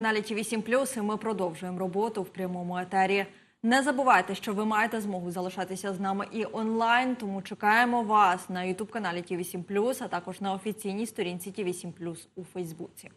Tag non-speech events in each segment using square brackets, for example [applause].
каналі ТІВІ 7 і ми продовжуємо роботу в прямому етері. Не забувайте, що ви маєте змогу залишатися з нами і онлайн, тому чекаємо вас на ютуб каналі ТІВІ 7 а також на офіційній сторінці ТІВІ 7 у Фейсбуці.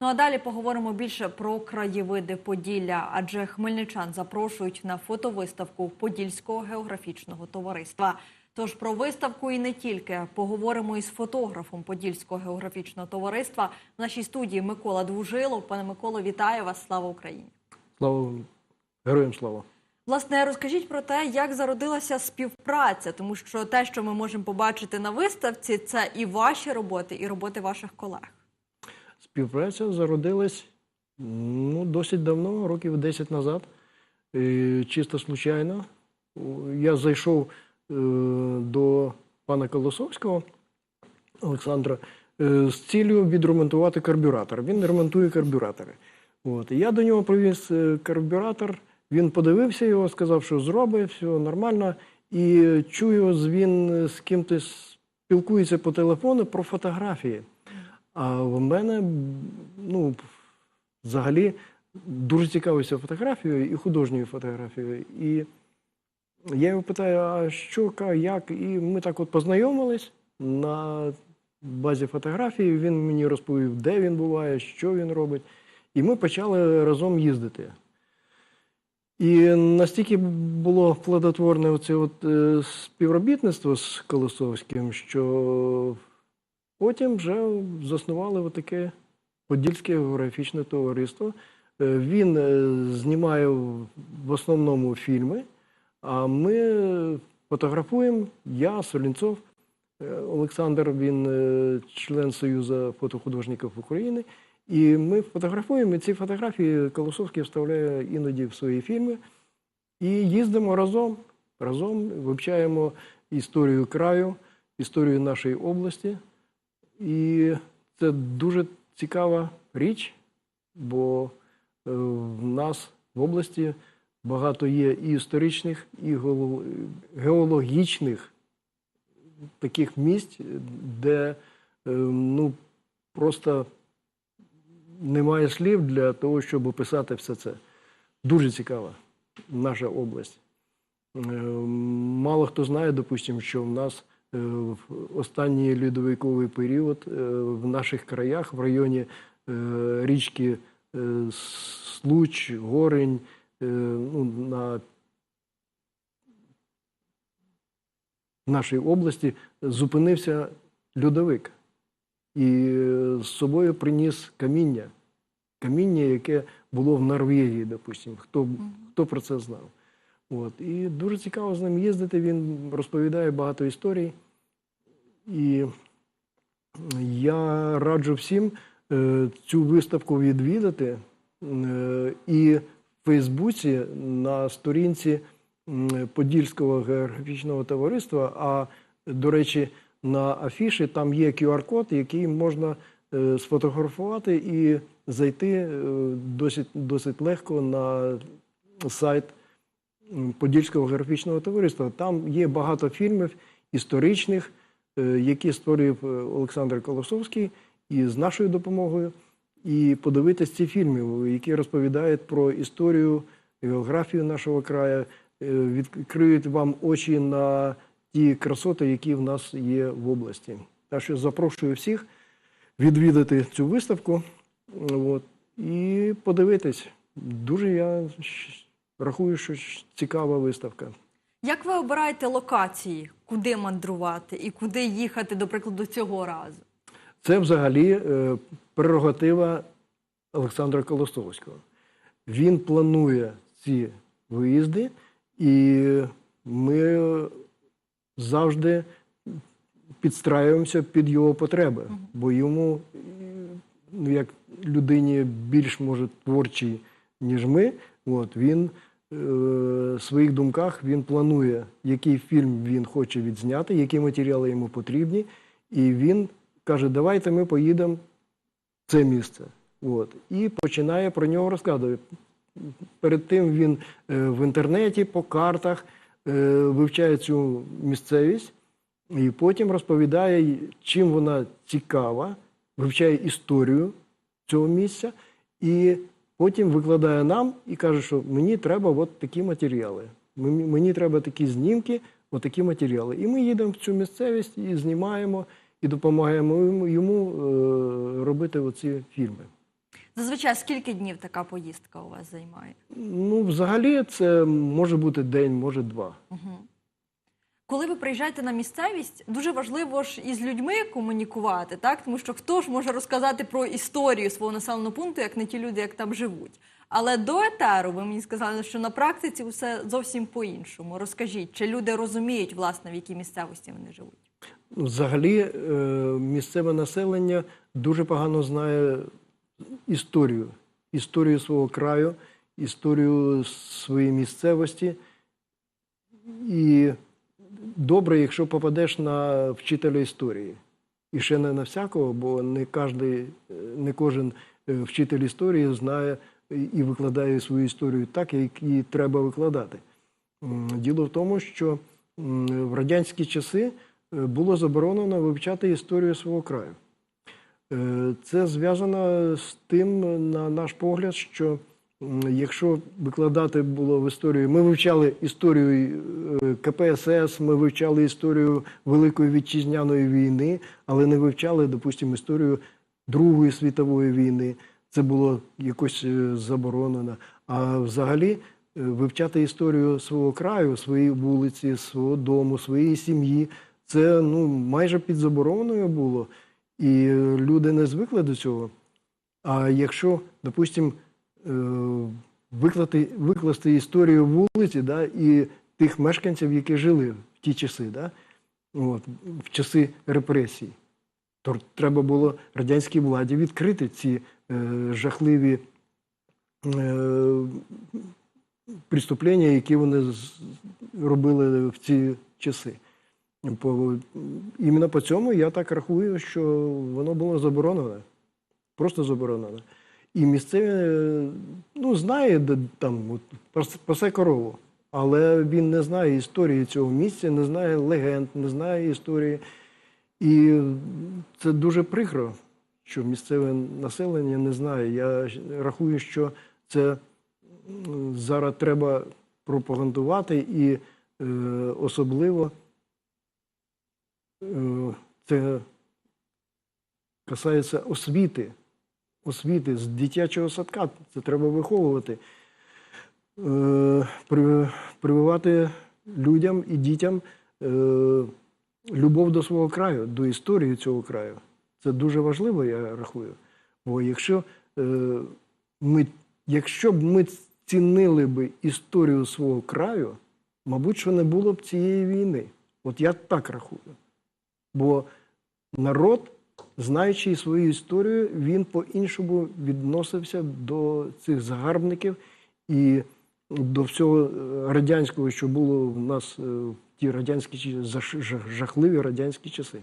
Ну а далі поговоримо більше про краєвиди Поділля, адже хмельничан запрошують на фотовиставку Подільського географічного товариства. Тож про виставку і не тільки поговоримо із фотографом Подільського географічного товариства в нашій студії Микола Двужилов. Пане Миколо, вітаю вас! Слава Україні! Слава героям слава. Власне, розкажіть про те, як зародилася співпраця, тому що те, що ми можемо побачити на виставці, це і ваші роботи, і роботи ваших колег. Співпраця зародилась ну, досить давно, років 10 назад. Чисто случайно. Я зайшов е, до пана Колосовського Олександра е, з цілею відремонтувати карбюратор. Він ремонтує карбюратори. От. Я до нього привіз е, карбюратор. Він подивився його, сказав, що зробить, все нормально. І чую, він з ким-то спілкується по телефону про фотографії. А в мене ну, взагалі дуже цікавився фотографією і художньою фотографією. І я його питаю, а що, як? І ми так от познайомились на базі фотографії. Він мені розповів, де він буває, що він робить. І ми почали разом їздити. І настільки було плодотворне оце от, е, співробітництво з Колосовським, що потім вже заснували таке Подільське географічне товариство. Е, Він е, знімає в основному фільми, ми фотографуємо. Я, Солінцов, е, Олександр, він е, член Союзу фотохудожників України. І ми фотографуємо, і ці фотографії Колосовський вставляє іноді в свої фільми. І їздимо разом, разом вивчаємо історію краю, історію нашої області. І це дуже цікава річ, бо е, в нас в області багато є і історичних, і геологічних таких місць, де е, ну, просто немає слів для того, щоб описати все це. Дуже цікава наша область. Е, Мало хто знає, допустимо, що в нас е, в останній льодовиковий період в наших краях в районі річки Случ, Горень, ну, на нашій області зупинився льодовик і е, з собою приніс каміння. Каміння, яке було в Норвегії, допустимо. Хто, хто про це знав? От. І дуже цікаво з ним їздити. Він розповідає багато історій. І я раджу всім е, цю виставку відвідати. Е, і Фейсбуці на сторінці Подільського географічного товариства, а до речі, на афіші там є QR-код, який можна е, сфотографувати і зайти е, досить, досить легко на сайт Подільського географічного товариства. Там є багато фільмів історичних, е, які створив Олександр Колосовський і з нашою допомогою. І подивитись ці фільми, які розповідають про історію, географію нашого краю, е, відкриють вам очі на ті красоти, які в нас є в області. Так що запрошую всіх відвідати цю виставку от, і подивитись. Дуже я рахую, що цікава виставка. Як ви обираєте локації, куди мандрувати і куди їхати, до прикладу, цього разу? Це взагалі е, прерогатива Олександра Колосовського. Він планує ці виїзди, і ми завжди підстраюємося під його потреби, бо йому, ну, як людині більш може творчій, ніж ми, от, він е, в своїх думках він планує, який фільм він хоче відзняти, які матеріали йому потрібні, і він каже, давайте ми поїдемо в це місце. От. І починає про нього розказувати. Перед тим він е, в інтернеті по картах е, вивчає цю місцевість і потім розповідає, чим вона цікава, вивчає історію цього місця і потім викладає нам і каже, що мені треба от такі матеріали. Мені треба такі знімки, от такі матеріали. І ми їдемо в цю місцевість і знімаємо, і допомагаємо йому, е, робити оці фільми. Зазвичай скільки днів така поїздка у вас займає? Ну, взагалі, це може бути день, може два. Коли ви приїжджаєте на місцевість, дуже важливо ж із людьми комунікувати, так тому що хто ж може розказати про історію свого населеного пункту, як не ті люди, як там живуть. Але до етеру ви мені сказали, що на практиці все зовсім по-іншому. Розкажіть, чи люди розуміють, власне, в якій місцевості вони живуть? Взагалі, е, місцеве населення дуже погано знає історію, історію свого краю, історію своєї місцевості. І добре, якщо попадеш на вчителя історії. І ще не на всякого, бо не, е, не кожен е, вчитель історії знає і викладає свою історію так, як її треба викладати. Діло в тому, що в радянські часи було заборонено вивчати історію свого краю. Е, Це зв'язано з тим, на наш погляд, що якщо викладати було в історію, ми вивчали історію е, КПСС, ми вивчали історію Великої вітчизняної війни, але не вивчали, допустимо, історію Другої світової війни. Це було якось е, заборонено. А взагалі е, вивчати історію свого краю, своєї вулиці, свого дому, своєї сім'ї, це ну, майже під забороною було. І е, люди не звикли до цього. А якщо, допустимо, е, виклати, викласти історію вулиці да, і тих мешканців, які жили в ті часи, да, от, в часи репресій, то треба було радянській владі відкрити ці е, жахливі е, преступлення, які вони робили в ці часи. По, іменно по цьому я так рахую, що воно було заборонено. Просто заборонено. І місцеві, е, ну, знає де там от, пас- пасе корову, але він не знає історії цього місця, не знає легенд, не знає історії. І це дуже прикро, що місцеве населення не знає. Я рахую, що це зараз треба пропагандувати і е, особливо це касається освіти. Освіти з дитячого садка. Це треба виховувати. Е, прививати людям і дітям е, любов до свого краю, до історії цього краю. Це дуже важливо, я рахую. Бо якщо, е, ми, якщо б ми цінили би історію свого краю, мабуть, що не було б цієї війни. От я так рахую. Бо народ, знаючи свою історію, він по-іншому відносився до цих загарбників і до всього е, радянського, що було в нас е, в ті радянські жахливі радянські часи.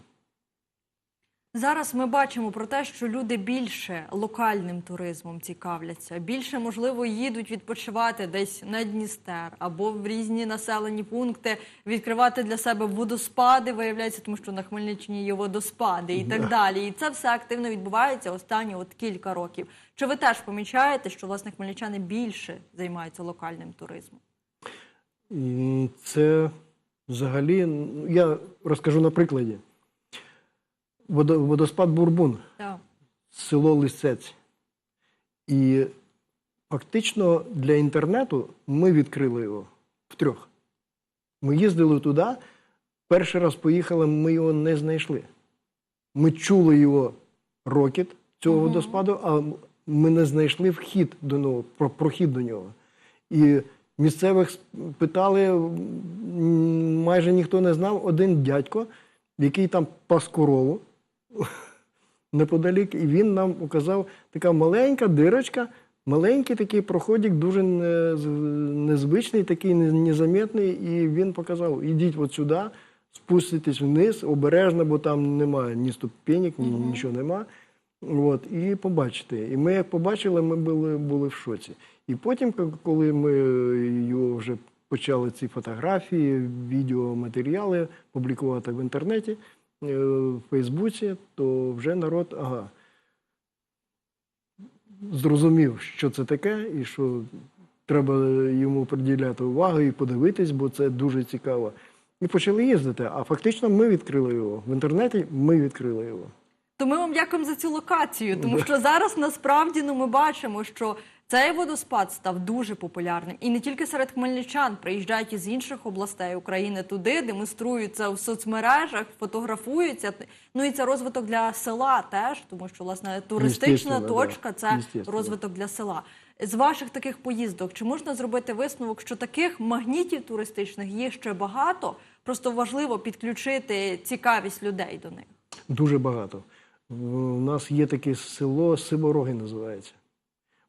Зараз ми бачимо про те, що люди більше локальним туризмом цікавляться, більше можливо їдуть відпочивати десь на Дністер або в різні населені пункти, відкривати для себе водоспади. Виявляється, тому що на Хмельниччині є водоспади і так далі. І це все активно відбувається останні от кілька років. Чи ви теж помічаєте, що власне хмельничани більше займаються локальним туризмом? Це взагалі, я розкажу на прикладі. Водо- Водоспад Бурбун, Так. село Лисець. І фактично для інтернету ми відкрили його втрьох. Ми їздили туди, перший раз поїхали, ми його не знайшли. Ми чули його рокіт цього водоспаду, а ми не знайшли вхід до нього, про- прохід до нього. І місцевих питали, майже ніхто не знав. Один дядько, який там пас корову неподалік, і він нам указав така маленька дирочка, маленький такий проходик, дуже незвичний, такий не- незаметний. І він показав: ідіть от сюди, спуститесь вниз, обережно, бо там немає ні ступенек, ні, нічого нема. От, і побачите. І ми як побачили, ми були, були в шоці. І потім, коли ми його вже почали ці фотографії, відеоматеріали публікувати в інтернеті, в Фейсбуці, то вже народ, ага. зрозумів, що це таке, і що треба йому приділяти увагу і подивитись, бо це дуже цікаво. І почали їздити. А фактично ми відкрили його. В інтернеті ми відкрили його. То ми вам дякуємо за цю локацію, тому що зараз насправді ну ми бачимо, що цей водоспад став дуже популярним, і не тільки серед хмельничан приїжджають із інших областей України туди, демонструють це в соцмережах, фотографуються. Ну і це розвиток для села теж, тому що власне туристична Естественно, да. точка це розвиток для села. З ваших таких поїздок чи можна зробити висновок, що таких магнітів туристичних є ще багато? Просто важливо підключити цікавість людей до них. Дуже багато. У нас є таке село Сивороги називається.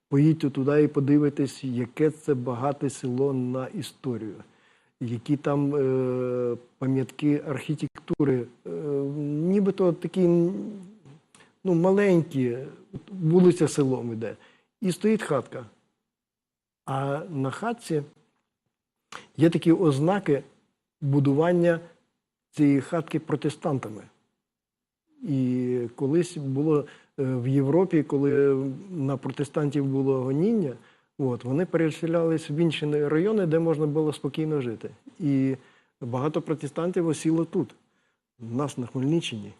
Поїдьте туди і подивитесь, яке це багате село на історію, які там е, пам'ятки архітектури, е, нібито такі ну, маленькі, вулиця селом іде. І стоїть хатка. А на хатці є такі ознаки будування цієї хатки протестантами. І колись було е, в Європі, коли на протестантів було гоніння, от, вони переселялись в інші райони, де можна було спокійно жити. І багато протестантів осіло тут, у нас на Хмельниччині.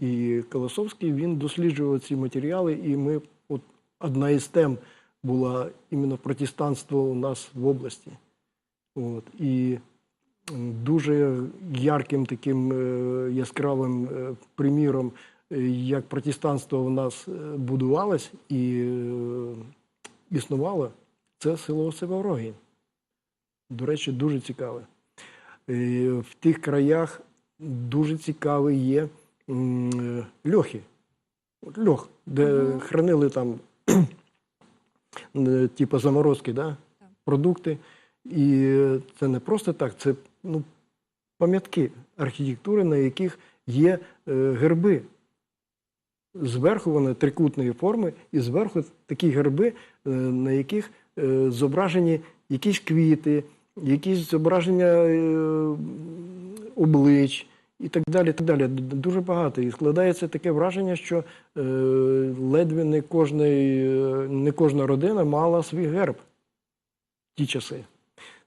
І Колосовський він досліджував ці матеріали, і ми, от одна із тем була іменно протестанство у нас в області. От, і дуже ярким таким е, яскравим е, приміром, е, як протестанство у нас будувалось і існувало, це село Севорогі. До речі, дуже цікаве. В тих краях дуже цікаві є льохи. Льох, де хранили там типу заморозки, да? Продукти. І це не просто так, це ну, пам'ятки архітектури, на яких є е, герби. Зверху вони трикутної форми, і зверху такі герби, е, на яких е, зображені якісь квіти, якісь зображення е, облич і так далі. так далі. Дуже багато. І складається таке враження, що е, ледве не, кожний, е, не кожна родина мала свій герб в ті часи.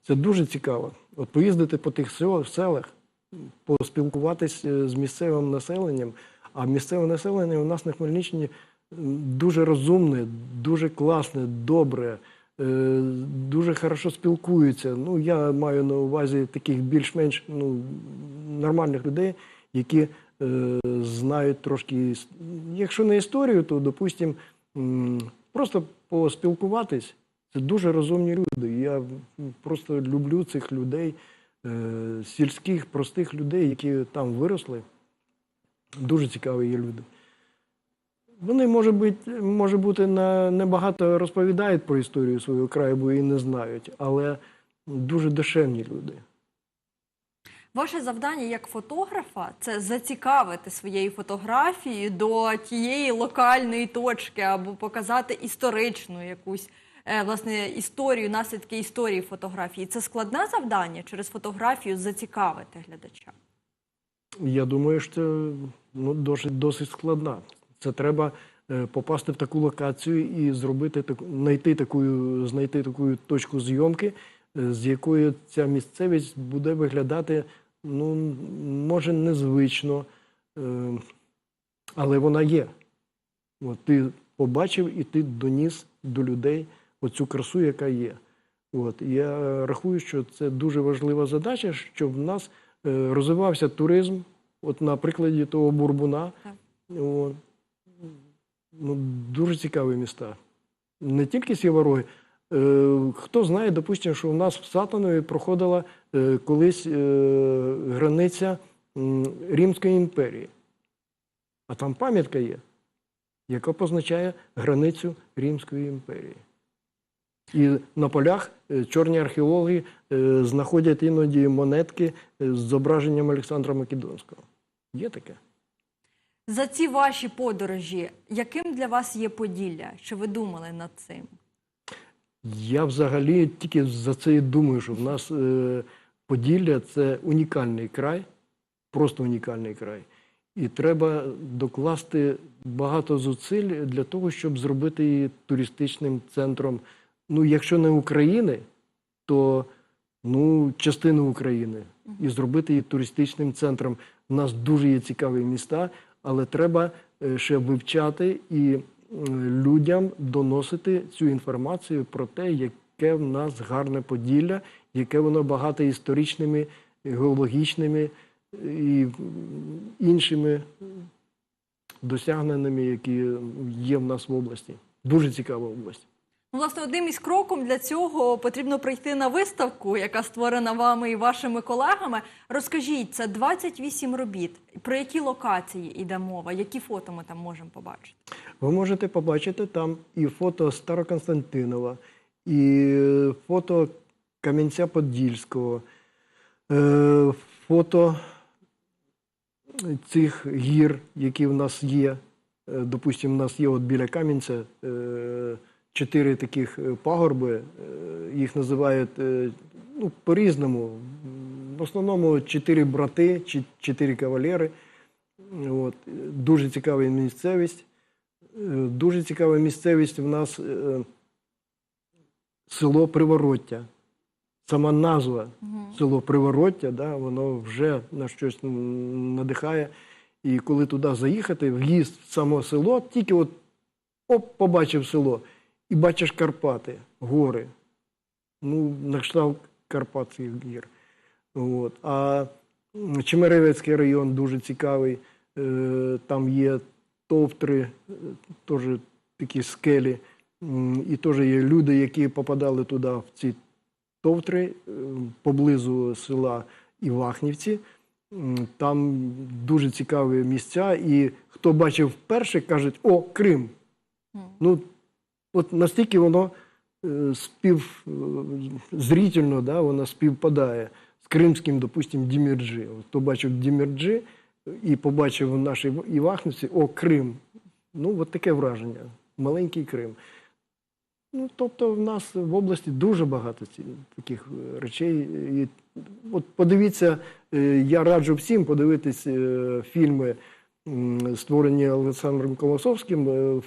Це дуже цікаво. От поїздити по тих селах, поспілкуватись е, з місцевим населенням. А місцеве населення у нас на Хмельниччині дуже розумне, дуже класне, добре, е, дуже хорошо спілкуються. Ну, я маю на увазі таких більш-менш ну, нормальних людей, які е, знають трошки, якщо не історію, то, допустим, м, просто поспілкуватись. Це дуже розумні люди. Я просто люблю цих людей, е, сільських, простих людей, які там виросли. Дуже цікаві є люди. Вони, може бути, може бути, небагато розповідають про історію свого краю, бо її не знають, але дуже душевні люди. Ваше завдання як фотографа це зацікавити своєю фотографією до тієї локальної точки або показати історичну якусь власне історію, наслідки історії фотографії. Це складне завдання через фотографію зацікавити глядача. Я думаю, що ну, досить, досить складна. Це треба е, попасти в таку локацію і зробити таку, знайти таку, знайти таку точку зйомки, е, з якою ця місцевість буде виглядати, ну, може, незвично, е, але вона є. От ти побачив і ти доніс до людей оцю красу, яка є. От я рахую, що це дуже важлива задача, щоб в нас е, розвивався туризм. От на прикладі того бурбуна. От, ну, дуже цікаві міста. Не тільки Сєвороги. Е, хто знає, допустимо, що у нас в Сатанові проходила е, колись границя Римської імперії. А там пам'ятка є, яка позначає границю Римської імперії. І на полях е, чорні археологи е, знаходять іноді монетки е, з зображенням Олександра Македонського. Є таке. За ці ваші подорожі, яким для вас є Поділля? Що ви думали над цим? Я взагалі тільки за це і думаю, що в нас Поділля це унікальний край, просто унікальний край. І треба докласти багато зусиль для того, щоб зробити її туристичним центром. Ну, якщо не України, то ну, частину України. І зробити її туристичним центром. У нас дуже є цікаві міста, але треба е, ще вивчати і людям доносити цю інформацію про те, яке в нас гарне Поділля, яке воно багате історичними, геологічними і іншими досягненнями, які є в нас в області. Дуже цікава область. Власне, одним із кроком для цього потрібно прийти на виставку, яка створена вами і вашими колегами. Розкажіть, це 28 робіт. Про які локації йде мова? Які фото ми там можемо побачити? Ви можете побачити там і фото Староконстантинова, і фото Кам'янця Подільського, е, фото цих гір, які в нас є. Е, Допустимо, в нас є от біля Кам'янця е, чотири таких е, пагорби, е, їх називають е, ну, по-різному. В основному чотири брати чотири кавалери. От. Дуже цікава місцевість. Дуже цікава місцевість в нас село Привороття. Сама назва село Привороття, да, воно вже на щось надихає. І коли туди заїхати, в'їзд в само село, тільки от оп, побачив село, і бачиш Карпати, гори. Ну, на кшталт Карпатських гір. От. А Чемеревецький район дуже цікавий. Е, Там є товтри, е, теж такі скелі. І теж є люди, які попадали туди, в ці товтри, е, поблизу села Івахнівці. Там дуже цікаві місця. І хто бачив вперше, кажуть, о, Крим. Ну, от настільки воно е, спів, е, да, воно співпадає з кримським, допустимо, Дімірджі. От Хто бачив Дімірджі і побачив в нашій Івахниці, о, Крим. Ну, от таке враження. Маленький Крим. Ну, тобто, в нас в області дуже багато таких е, речей. І, от подивіться, я раджу всім подивитись фільми, створені Олександром Колосовським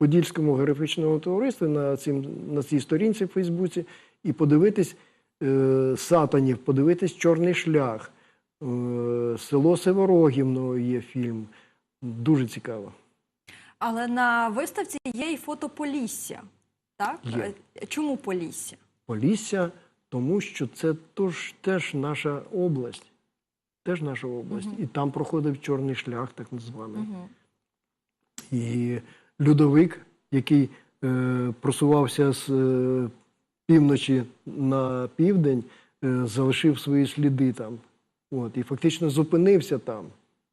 Подільському географічному товаристві на, цім, на цій сторінці в Фейсбуці, і подивитись е, Сатанів, подивитись Чорний шлях, е, село Севорогівно є фільм. Дуже цікаво. Але на виставці є і фото Полісся. Так? Є. Е, Чому Полісся? Полісся, тому що це тож, теж наша область. Теж наша область. І там проходив чорний шлях, так званий. І льодовик, який е, просувався з е, півночі на південь, е, залишив свої сліди там. От, і фактично зупинився там.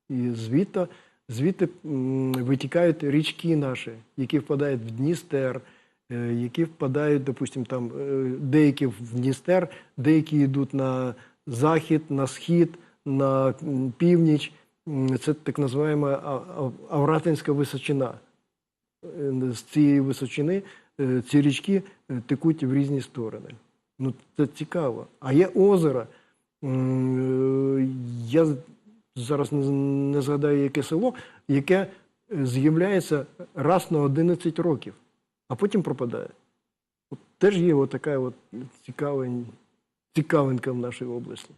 І звідти, звідти витікають річки наші, які впадають в Дністер, е, які впадають, допустимо, там е, деякі в Дністер, деякі йдуть на захід, на схід, на північ. Це так називаємо Авратинська височина. Е, З цієї височини е, ці річки е, текуть в різні сторони. Ну, це цікаво. А є озеро. Я зараз не, згадаю, яке село, яке з'являється раз на 11 років, а потім пропадає. От теж є така от цікавинка в нашій області.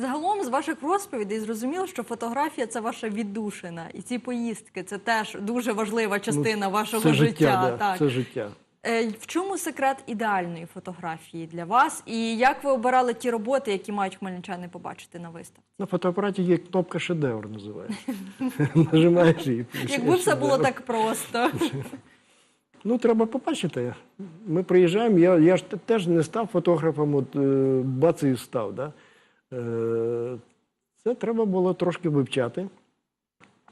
Загалом з ваших розповідей зрозуміло, що фотографія це ваша віддушина, і ці поїздки це теж дуже важлива частина вашого Ну, це життя. життя, да, так. це життя. Е, В чому секрет ідеальної фотографії для вас? І як ви обирали ті роботи, які мають хмельничани побачити на виставці? На фотоапараті є кнопка шедевр, називається. [laughs] Нажимаєш і Якби все було так просто. Ну, треба побачити. Ми приїжджаємо. Я, я ж те- теж не став фотографом, от е, бац і став. Да? Е, це треба було трошки вивчати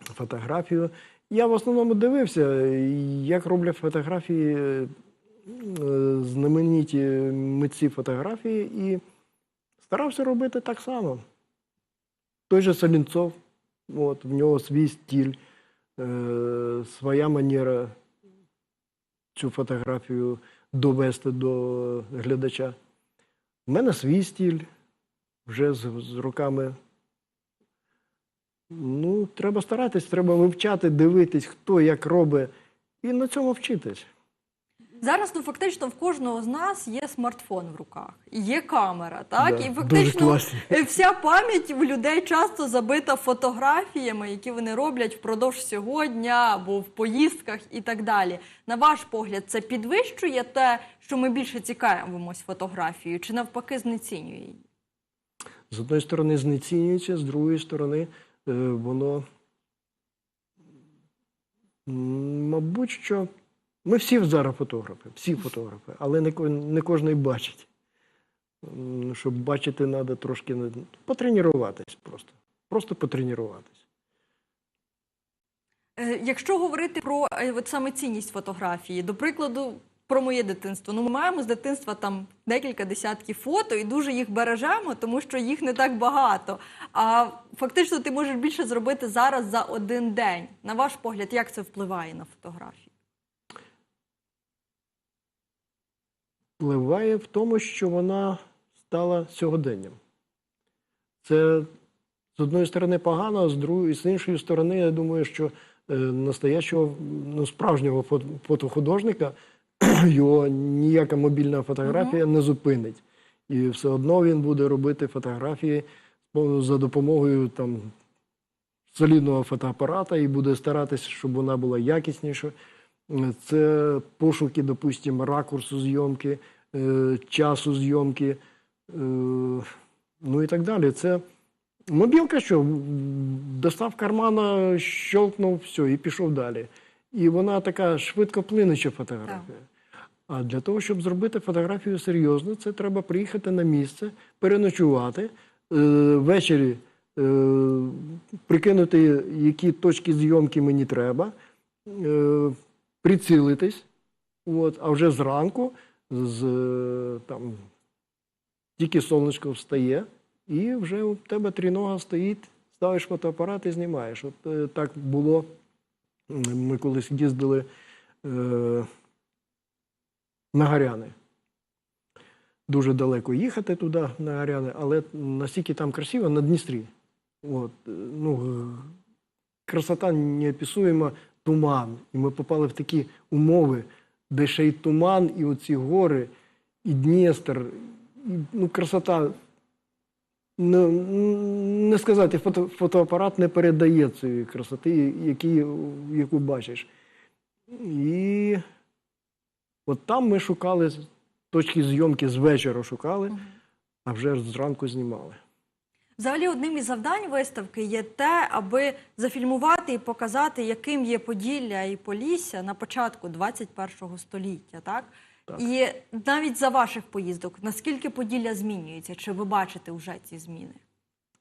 фотографію. Я в основному дивився, як роблять фотографії е, знамениті митці фотографії, і старався робити так само. Той же Солінцов, от, в нього свій стиль, е, своя манера цю фотографію довести до глядача. У мене свій стиль, вже з, з роками Ну, треба старатись, треба вивчати, дивитись, хто як робить, і на цьому вчитись. Зараз ну фактично в кожного з нас є смартфон в руках, є камера, так Да, і фактично [laughs] вся пам'ять в людей часто забита фотографіями, які вони роблять впродовж всього дня або в поїздках і так далі. На ваш погляд, це підвищує те, що ми більше цікавимось фотографією, чи навпаки знецінює її? З одної сторони знецінюється, з другої сторони, е, воно, мабуть, що ми всі зараз фотографи, всі фотографи, але не, ко- не кожен бачить. Щоб бачити, треба трошки потренуватись просто. Просто потренуватись. Е, Якщо говорити про е, саме цінність фотографії, до прикладу, про моє дитинство. Ну, ми маємо з дитинства там декілька десятків фото і дуже їх бережемо, тому що їх не так багато. А фактично ти можеш більше зробити зараз за один день. На ваш погляд, як це впливає на фотографію? впливає в тому, що вона стала сьогоденням. Це з одної сторони погано, а з другої, з іншої сторони, я думаю, що е, настоящого, ну, справжнього фото- фотохудожника його ніяка мобільна фотографія не зупинить. І все одно він буде робити фотографії за допомогою там, солідного фотоапарата і буде старатися, щоб вона була якісніша. Це пошуки, допустимо, ракурсу зйомки, е, часу зйомки, е, ну і так далі. Це мобілка, що достав кармана, щелкнув, все, і пішов далі. І вона така швидко плинуча фотографія. А для того, щоб зробити фотографію серйозно, це треба приїхати на місце, переночувати, е, ввечері е, прикинути, які точки зйомки мені треба, е, прицілитись, от, а вже зранку з, там, тільки сонечко встає, і вже у тебе трінога стоїть, ставиш фотоапарат і знімаєш. От так було. Ми колись їздили е, на Гаряни. Дуже далеко їхати туди, на Гаряни, але настільки там красиво на Дністрі. От, е, ну, красота неописуєма, туман. І ми попали в такі умови, де ще й туман, і оці гори, і Дністер. І, ну, красота. Не, не сказати, фото, фотоапарат не передає цієї красоти, які, яку бачиш. І от там ми шукали точки зйомки з вечора шукали, а вже зранку знімали. Взагалі, одним із завдань виставки є те, аби зафільмувати і показати, яким є Поділля і Полісся на початку 21 століття. Так? Так. І навіть за ваших поїздок, наскільки Поділля змінюється? Чи ви бачите вже ці зміни?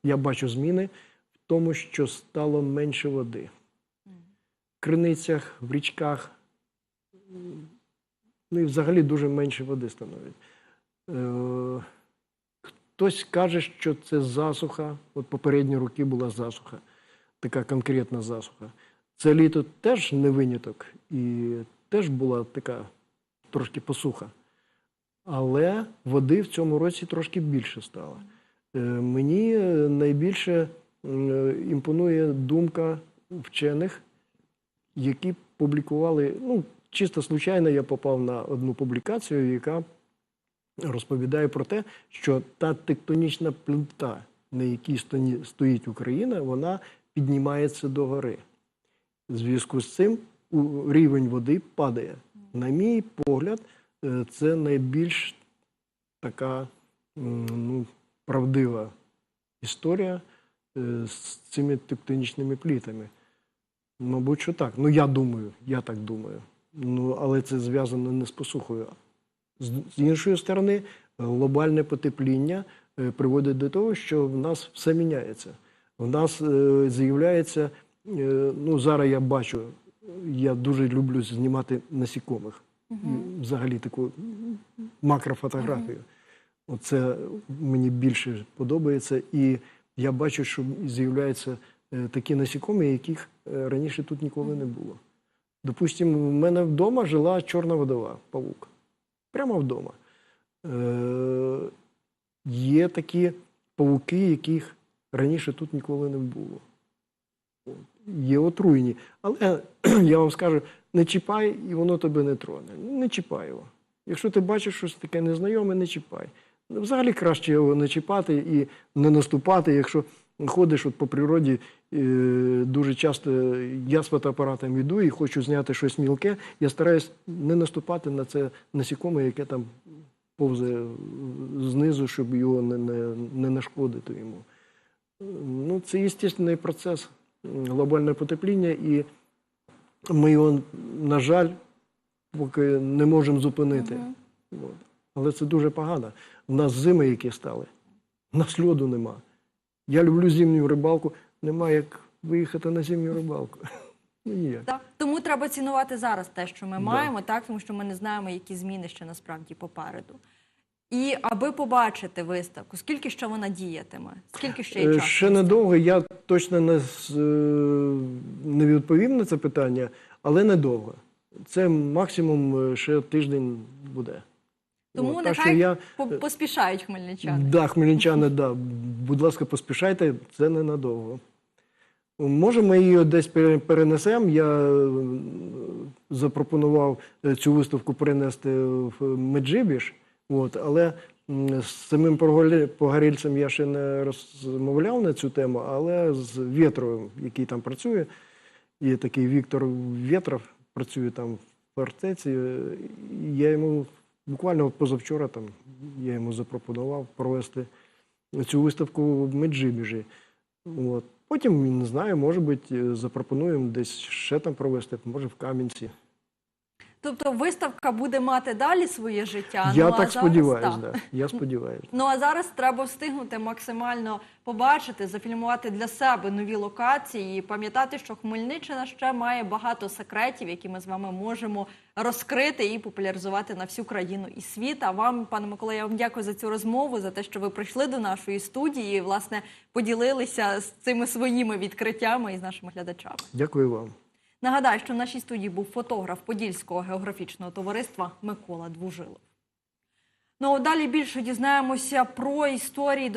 Я бачу зміни в тому, що стало менше води. В криницях, в річках. Ну і взагалі дуже менше води становить. Е, хтось каже, що це засуха. От попередні роки була засуха, така конкретна засуха. Це літо теж не виняток, і теж була така трошки посуха. Але води в цьому році трошки більше стало. Е, Мені е, найбільше імпонує думка вчених, які публікували. Ну, чисто случайно я попав на одну публікацію, яка розповідає про те, що та тектонічна плита, на якій стоїть Україна, вона піднімається догори. В зв'язку з цим рівень води падає. На мій погляд, е, це найбільш така ну, правдива історія е, з цими тектонічними плітами. Мабуть, що так. Ну, я думаю, я так думаю. Ну, але це зв'язано не з посухою. З, іншої сторони, глобальне потепління е, приводить до того, що в нас все міняється. В нас е, з'являється, е, ну зараз я бачу, я дуже люблю знімати насікомих. І Взагалі таку макрофотографію. Оце мені більше подобається. І я бачу, що з'являються е, такі насікомі, яких е, раніше тут ніколи не було. Допустимо, в мене вдома жила чорна водова павук. Прямо вдома. Е, є такі павуки, яких раніше тут ніколи не було. Є отруєні. Але [clears throat] я вам скажу, не чіпай, і воно тебе не троне. Не чіпай його. Якщо ти бачиш щось таке незнайоме, не чіпай. Взагалі краще його не чіпати і не наступати. Якщо ходиш от по природі, е, дуже часто я з фотоапаратом йду і хочу зняти щось мілке, я стараюсь не наступати на це насікоме, яке там повзе знизу, щоб його не, не, не нашкодити йому. Ну, це естественний процес м, глобальне потепління, і ми його, на жаль, поки не можемо зупинити. От. Але це дуже погано. У нас зими, які стали, у нас льоду нема. Я люблю зимню рибалку, нема як виїхати на зимню рибалку. [laughs] Ну, ніяк. Так, тому треба цінувати зараз те, що ми Да. маємо, так тому що ми не знаємо, які зміни ще насправді попереду. І аби побачити виставку, скільки ще вона діятиме, скільки ще є Е, часу? Ще недовго. Я точно не, е, не відповім на це питання, але недовго. Це максимум е, ще тиждень буде. Тому так нехай я, поспішають хмельничани. да, хмельничани, да, будь ласка, поспішайте, це ненадовго. Може, ми її десь перенесемо. Я е, запропонував е, цю виставку перенести в Меджибіж, от, але з самим Погоріль- погорільцем я ще не розмовляв на цю тему, але з Вєтровим, який там працює, є такий Віктор Вєтров, працює там в фортеці. е, Я йому буквально позавчора там я йому запропонував провести цю виставку в Меджибіжі. От. Потім, не знаю, може бути, запропонуємо десь ще там провести, може в Кам'янці. Тобто виставка буде мати далі своє життя. я ну, так зараз, сподіваюся, да. я сподіваюся. Ну а зараз треба встигнути максимально побачити, зафільмувати для себе нові локації і пам'ятати, що Хмельниччина ще має багато секретів, які ми з вами можемо розкрити і популяризувати на всю країну і світ. А вам, пане Микола, я вам дякую за цю розмову, за те, що ви прийшли до нашої студії і власне поділилися з цими своїми відкриттями із нашими глядачами. Дякую вам. Нагадаю, що в нашій студії був фотограф Подільського географічного товариства Микола Двужилов. Ну а далі більше дізнаємося про історії